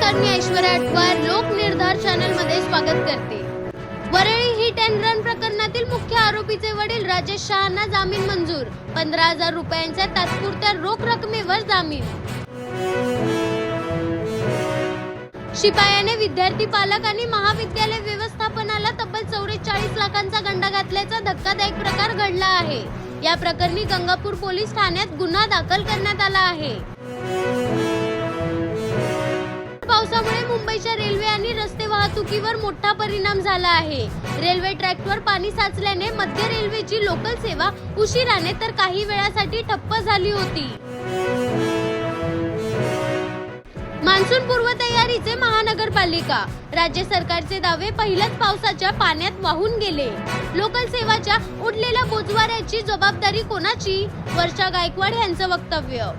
नमस्कार मी ऐश्वर्या अटवार लोक निर्धार चॅनलमध्ये स्वागत करते. वरळी हिट अँड रन प्रकरणातील मुख्य आरोपीचे वडील राजेश शहाना जामीन मंजूर. पंधरा हजार रुपयांच्या तात्पुरत्या रोख रकमेवर जामीन. शिपायाने विद्यार्थी पालक आणि महाविद्यालय व्यवस्थापनाला तब्बल चौवेचाळीस लाखांचा गंडा घातल्याचा धक्कादायक प्रकार घडला आहे. या प्रकरणी गंगापूर पोलीस ठाण्यात गुन्हा दाखल करण्यात आला आहे. मुंबईच्या रेल्वे आणि रस्ते वाहतुकीवर मोठा परिणाम झाला आहे. रेल्वे ट्रॅकवर पाणी साचल्याने मध्य रेल्वेची लोकल सेवा उशिराने तर काही वेळासाठी ठप्प झाली होती. मान्सून पूर्व तयारीचे महानगरपालिका. राज्य सरकारचे दावे पहिल्याच पावसाच्या पाण्यात वाहून गेले. लोकल सेवाच्या उडलेल्या बोजवाऱ्याची जबाबदारी कोणाची? वर्षा गायकवाड यांचं वक्तव्य.